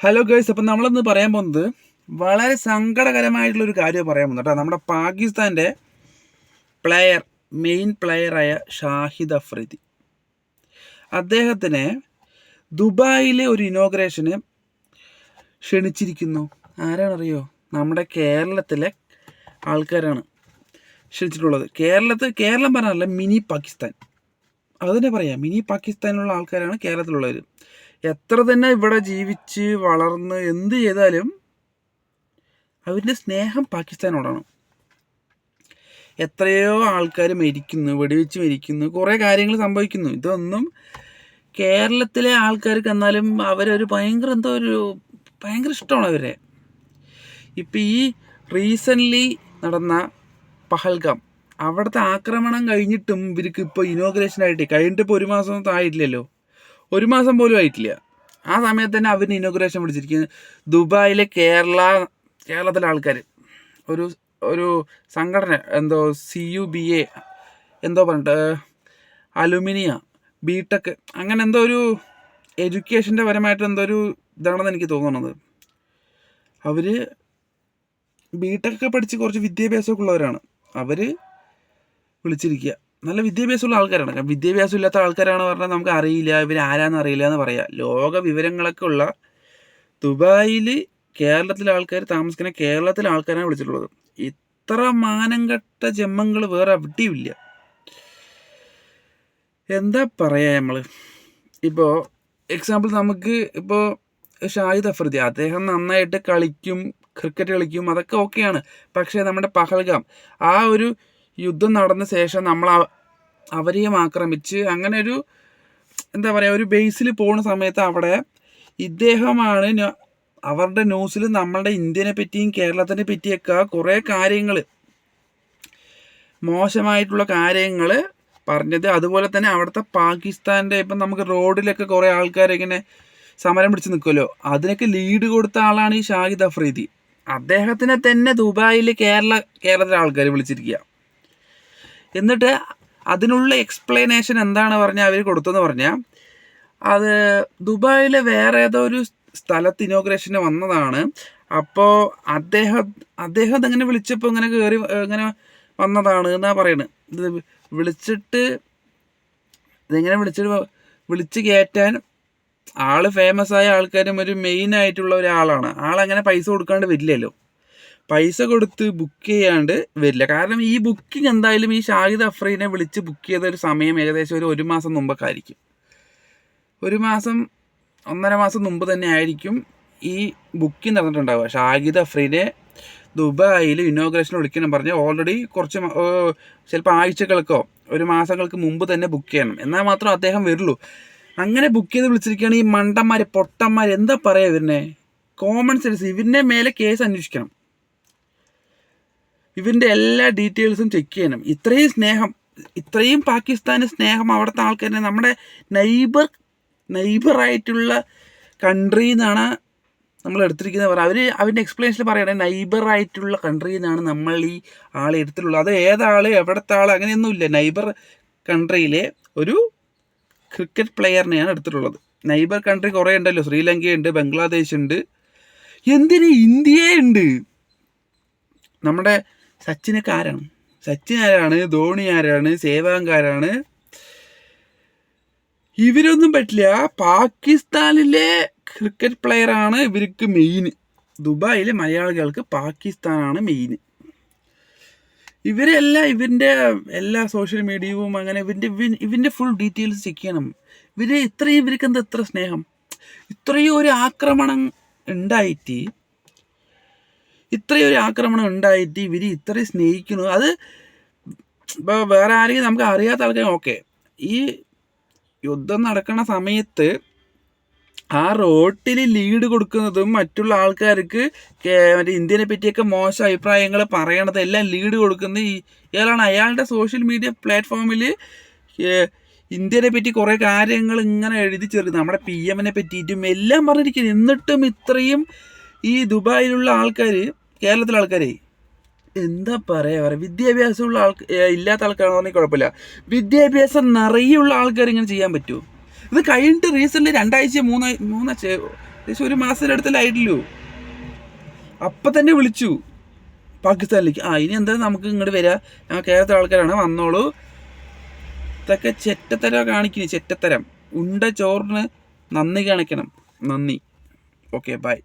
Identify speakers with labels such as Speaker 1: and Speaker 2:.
Speaker 1: Hello girls അപ്പം നമ്മളിന്ന് പറയാൻ പോകുന്നത് വളരെ സങ്കടകരമായിട്ടുള്ളൊരു കാര്യം പറയാൻ പോകുന്നത് കേട്ടോ. നമ്മുടെ പാകിസ്ഥാന്റെ പ്ലെയർ മെയിൻ പ്ലെയറായ ഷാഹിദ് അഫ്രീദി. അദ്ദേഹത്തിനെ ദുബായിലെ ഒരു ഇനോഗ്രേഷന് ക്ഷണിച്ചിരിക്കുന്നു. ആരാണറിയോ? നമ്മുടെ കേരളത്തിലെ ആൾക്കാരാണ് ക്ഷണിച്ചിട്ടുള്ളത്. കേരളത്തിൽ കേരളം പറഞ്ഞല്ല മിനി പാകിസ്ഥാൻ. അത് തന്നെ പറയാം. മിനി പാകിസ്ഥാനിലുള്ള ആൾക്കാരാണ് കേരളത്തിലുള്ളവർ എത്ര തന്നെ ഇവിടെ ജീവിച്ച് വളർന്ന് എന്ത് ചെയ്താലും അവരുടെ സ്നേഹം പാകിസ്ഥാനോടാണ് എത്രയോ ആൾക്കാർ മരിക്കുന്നു വെടിവെച്ച് മരിക്കുന്നു കുറേ കാര്യങ്ങൾ സംഭവിക്കുന്നു. ഇതൊന്നും കേരളത്തിലെ ആൾക്കാർക്ക് എന്നാലും അവരൊരു ഭയങ്കര എന്തോ ഒരു ഭയങ്കര ഇഷ്ടമാണ് അവരെ. ഇപ്പം ഈ റീസെന്റ്ലി നടന്ന പഹൽഗാം അവിടുത്തെ ആക്രമണം കഴിഞ്ഞിട്ടും ഇവർക്ക് ഇപ്പോൾ ഇനോഗ്രേഷൻ ആയിട്ട് കഴിഞ്ഞിട്ട് ഇപ്പോൾ ഒരു മാസം ഒന്നും ആയിട്ടില്ലല്ലോ. ഒരു മാസം പോലും ആയിട്ടില്ല. ആ സമയത്ത് തന്നെ അവരിന് ഇനോഗ്രേഷൻ വിളിച്ചിരിക്കുന്നത് ദുബായിലെ കേരള കേരളത്തിലെ ആൾക്കാർ ഒരു ഒരു സംഘടന എന്തോ സി യു ബി എ എന്തോ പറഞ്ഞിട്ട് അലുമിനിയ ബി ടെക് അങ്ങനെ എന്തോ ഒരു എഡ്യൂക്കേഷന്റെ പരമായിട്ട് എന്തോ ഒരു ഇതാണെന്ന് എനിക്ക് തോന്നുന്നത്. അവർ ബി ഒക്കെ പഠിച്ച് കുറച്ച് വിദ്യാഭ്യാസമൊക്കെ ഉള്ളവരാണ്. അവർ വിളിച്ചിരിക്കുക. നല്ല വിദ്യാഭ്യാസമുള്ള ആൾക്കാരാണ്. കാരണം വിദ്യാഭ്യാസം ഇല്ലാത്ത ആൾക്കാരാണ് പറഞ്ഞാൽ നമുക്ക് അറിയില്ല. ഇവർ ആരാന്ന് അറിയില്ല എന്ന് പറയാം. ലോക വിവരങ്ങളൊക്കെ ഉള്ള ദുബായിൽ കേരളത്തിലെ ആൾക്കാർ താമസിക്കുന്ന കേരളത്തിലെ ആൾക്കാരാണ് വിളിച്ചിട്ടുള്ളത്. ഇത്ര മാനം കെട്ട ജന്മങ്ങൾ വേറെ എവിടെയുമില്ല എന്താ പറയുക നമ്മൾ ഇപ്പോൾ എക്സാമ്പിൾ നമുക്ക് ഇപ്പോൾ ഷാഹിദ് അഫ്രദി. അദ്ദേഹം നന്നായിട്ട് കളിക്കും ക്രിക്കറ്റ് കളിക്കും അതൊക്കെ ഓക്കെയാണ് പക്ഷേ നമ്മുടെ പഹൽഗാം ആ ഒരു യുദ്ധം നടന്ന ശേഷം നമ്മൾ അവ- അവരെയും ആക്രമിച്ച് അങ്ങനെ ഒരു എന്താ പറയുക ഒരു ബേസിൽ പോകുന്ന സമയത്ത് അവിടെ ഇദ്ദേഹമാണ് അവരുടെ ന്യൂസിൽ നമ്മളുടെ ഇന്ത്യനെ പറ്റിയും കേരളത്തിനെ പറ്റിയൊക്കെ കുറേ കാര്യങ്ങൾ മോശമായിട്ടുള്ള കാര്യങ്ങൾ പറഞ്ഞത്. അതുപോലെ തന്നെ അവിടുത്തെ പാകിസ്ഥാന്റെ ഇപ്പം നമുക്ക് റോഡിലൊക്കെ കുറേ ആൾക്കാരിങ്ങനെ സമരം പിടിച്ച് നിൽക്കുമല്ലോ അതിനൊക്കെ ലീഡ് കൊടുത്ത ആളാണ് ഈ ഷാഹിദ് അഫ്രീദി. അദ്ദേഹത്തിനെ തന്നെ ദുബായിൽ കേരള കേരളത്തിലെ ആൾക്കാർ വിളിച്ചിരിക്കുക എന്നിട്ട് അതിനുള്ള എക്സ്പ്ലനേഷൻ എന്താണ് പറഞ്ഞാൽ അവർ കൊടുത്തതെന്ന് പറഞ്ഞാൽ അത് ദുബായിലെ വേറെ ഏതോ ഒരു സ്ഥലത്ത് ഇനോഗ്രേഷന് വന്നതാണ്. അപ്പോൾ അദ്ദേഹം അദ്ദേഹം അതങ്ങനെ വിളിച്ചപ്പോൾ ഇങ്ങനെ കയറി ഇങ്ങനെ വന്നതാണ് എന്നാ പറയുന്നത് വിളിച്ചിട്ട് ഇതെങ്ങനെ വിളിച്ചിട്ട് വിളിച്ച് കയറ്റാൻ ആൾ ഫേമസ് ആയ ആൾക്കാരും ഒരു മെയിൻ ആയിട്ടുള്ള ഒരാളാണ്. ആളങ്ങനെ പൈസ കൊടുക്കാണ്ട് വരില്ലല്ലോ. പൈസ കൊടുത്ത് ബുക്ക് ചെയ്യാണ്ട് വരില്ല. കാരണം ഈ ബുക്കിംഗ് എന്തായാലും ഈ ഷാഹിദ് അഫ്രീനെ വിളിച്ച് ബുക്ക് ചെയ്ത ഒരു സമയം ഏകദേശം ഒരു ഒരു മാസം മുമ്പൊക്കെ ആയിരിക്കും ഒരു മാസം ഒന്നര മാസം മുമ്പ് തന്നെ ആയിരിക്കും ഈ ബുക്കിംഗ് നടന്നിട്ടുണ്ടാവുക. ഷാഹിദ് അഫ്രീനെ ദുബായിൽ ഇനോഗ്രേഷൻ വിളിക്കണം പറഞ്ഞ് ഓൾറെഡി കുറച്ച് ചിലപ്പോൾ ആഴ്ചകൾക്കോ ഒരു മാസങ്ങൾക്ക് മുമ്പ് തന്നെ ബുക്ക് ചെയ്യണം. എന്നാൽ മാത്രം അദ്ദേഹം വരുള്ളൂ. അങ്ങനെ ബുക്ക് ചെയ്ത് വിളിച്ചിരിക്കുകയാണ് ഈ മണ്ടന്മാർ പൊട്ടന്മാർ എന്താ പറയുക ഇവരിനെ? കോമൺ സെൻസ് ഇവരിന്റെ മേലെ കേസ് അന്വേഷിക്കണം. ഇവന്റെ എല്ലാ ഡീറ്റെയിൽസും ചെക്ക് ചെയ്യണം. ഇത്രയും സ്നേഹം ഇത്രയും പാകിസ്ഥാന് സ്നേഹം അവിടുത്തെ ആൾക്കാരെ നമ്മുടെ നൈബർ നൈബറായിട്ടുള്ള കൺട്രി എന്നാണ് നമ്മൾ എടുത്തിരിക്കുന്നത്. പറയുക അവർ അവന്റെ എക്സ്പ്ലനേഷനിൽ പറയണേ നൈബറായിട്ടുള്ള കൺട്രി എന്നാണ് നമ്മൾ ഈ ആളെ എടുത്തിട്ടുള്ളത്. അത് ഏതാൾ എവിടുത്തെ ആൾ അങ്ങനെയൊന്നുമില്ല നൈബർ കൺട്രിയിലെ ഒരു ക്രിക്കറ്റ് പ്ലെയറിനെയാണ് എടുത്തിട്ടുള്ളത്. നൈബർ കൺട്രി കുറേ ഉണ്ടല്ലോ. ശ്രീലങ്കയുണ്ട് ബംഗ്ലാദേശ് ഉണ്ട് എന്തിന് ഇന്ത്യയുണ്ട്? നമ്മുടെ സച്ചിനൊക്കെ ആരാണ് സച്ചിൻ ആരാണ്? ധോണി ആരാണ്? സേവാങ്കാരാണ് ഇവരൊന്നും പറ്റില്ല. പാകിസ്ഥാനിലെ ക്രിക്കറ്റ് പ്ലെയറാണ് ഇവർക്ക് മെയിൻ ദുബായിലെ മലയാളികൾക്ക് പാകിസ്ഥാനാണ് മെയിൻ ഇവരെല്ലാം ഇവന്റെ എല്ലാ സോഷ്യൽ മീഡിയയും അങ്ങനെ ഇവന്റെ ഇവൻ- ഇവന്റെ ഫുൾ ഡീറ്റെയിൽസ് ചെക്ക് ചെയ്യണം. ഇവർ ഇത്രയും ഇവർക്ക് എന്താ ഇത്ര സ്നേഹം? ഇത്രയും ഒരു ആക്രമണം ഉണ്ടായിട്ട് ഇത്രയും ഒരു ആക്രമണം ഉണ്ടായിട്ട് ഇവർ ഇത്രയും സ്നേഹിക്കുന്നു. അത് ഇപ്പോൾ വേറെ ആരെങ്കിലും നമുക്ക് അറിയാത്ത ആൾക്കാർ ഓക്കെ. ഈ യുദ്ധം നടക്കുന്ന സമയത്ത് ആ റോട്ടിൽ ലീഡ് കൊടുക്കുന്നതും മറ്റുള്ള ആൾക്കാർക്ക് മറ്റേ ഇന്ത്യനെ പറ്റിയൊക്കെ മോശം അഭിപ്രായങ്ങൾ പറയണത് എല്ലാം ലീഡ് കൊടുക്കുന്നത് ഇയാളാണ്. അയാളുടെ സോഷ്യൽ മീഡിയ പ്ലാറ്റ്ഫോമിൽ ഇന്ത്യനെ പറ്റി കുറേ കാര്യങ്ങൾ ഇങ്ങനെ എഴുതി ചേർക്കുന്നത് നമ്മുടെ പി എമ്മിനെ പറ്റിയിട്ടും എല്ലാം പറഞ്ഞിരിക്കുന്നു. എന്നിട്ടും ഇത്രയും ഈ ദുബായിലുള്ള ആൾക്കാർ കേരളത്തിലെ ആൾക്കാരെ എന്താ പറയാ? പറയുക വിദ്യാഭ്യാസമുള്ള ആൾക്ക് ഇല്ലാത്ത ഇല്ലാത്ത പറഞ്ഞാൽ കുഴപ്പമില്ല. വിദ്യാഭ്യാസം നിറയുള്ള ആൾക്കാർ ഇങ്ങനെ ചെയ്യാൻ പറ്റുമോ ഇത് കഴിഞ്ഞിട്ട് റീസെന്റ് രണ്ടാഴ്ച മൂന്ന് മൂന്നാഴ്ച ഏകദേശം ഒരു മാസത്തിന്റെ അടുത്തല്ലായിട്ടില്ലോ അപ്പം തന്നെ വിളിച്ചു പാകിസ്ഥാനിലേക്ക്. ആ ഇനി എന്താ നമുക്ക് ഇങ്ങോട്ട് വരിക ഞങ്ങൾ കേരളത്തിലെ ആൾക്കാരാണ് വന്നോളൂ. ഇതൊക്കെ ചെറ്റത്തരം കാണിക്കുന്നു ചെറ്റത്തരം. ഉണ്ട ചോറിന് നന്ദി കാണിക്കണം. നന്ദി. Okay bye.